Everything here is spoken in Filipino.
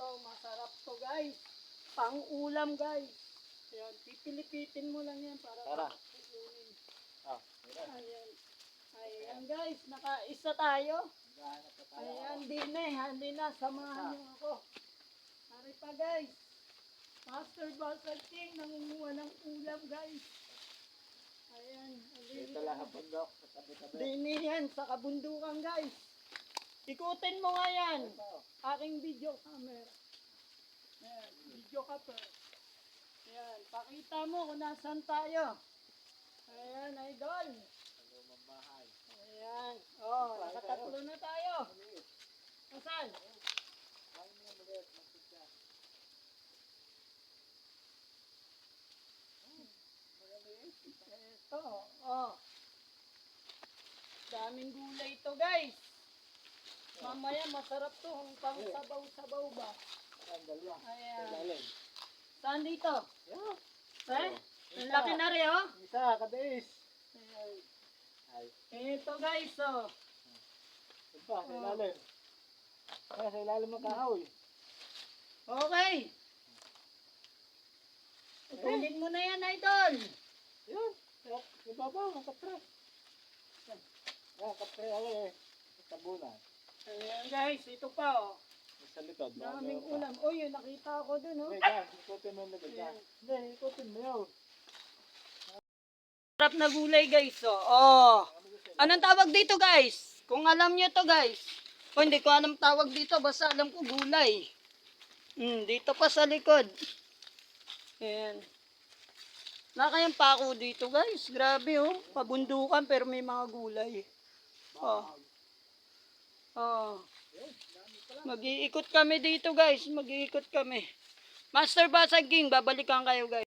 to, masarap to guys. Pang ulam guys. Ayan, pipilipitin mo lang yan para Tara. kukunin. Ah. Ayan. Ayan guys, nakaisa tayo. Ayan, din eh, hindi na, samahan niyo ako. Hari pa guys. Master Basal King, nangunguha ng ulam guys. Ayan, Dito lang ang bundok sa tabi-tabi. Dini yan sa kabundukan guys. Ikutin mo nga yan. Aking video camera. Ayan, video ka pa. Ayan, pakita mo kung nasan tayo. Ayan, idol. Sa lumang bahay. Ayan, oh, nakatatlo na tayo. Nasaan? Kain mo na. Magpitya. Ito, oh. Daming gulay ito guys. Mamaya masarap to, ang pang sabaw-sabaw ba? Ang dalawa. Ayan. Saan dito? Yeah. Eh? Ang laki na rin, oh. Isa. Ayan. Ay. Ito guys, oh. Ito pa, sa ilalim. Kaya sa ilalim ng kahoy. Okay. Kunin mo na yan, idol. Yan. Ibabaw, kapre. Yan, kapre. Ay, eh. Tabunan. Ayan guys, ito pa, oh. Sa likod. Daming ulam. Oh, yun, nakita ko dun, oh. Yan. Ikutin mo yung likod. Ayan. Hindi, ikutin mo yun. Sarap na gulay, guys, oh. Oh. Anong tawag dito, guys? Kung alam nyo to, guys. O, hindi ko alam tawag dito. Basta alam ko gulay. Hmm, dito pa sa likod. Ayan. Nakayang pako dito, guys. Grabe, oh. Pabundukan, pero may mga gulay. Oh. Oh. Mag-iikot kami dito, guys. Mag-iikot kami. Master Basag babalikan kayo, guys.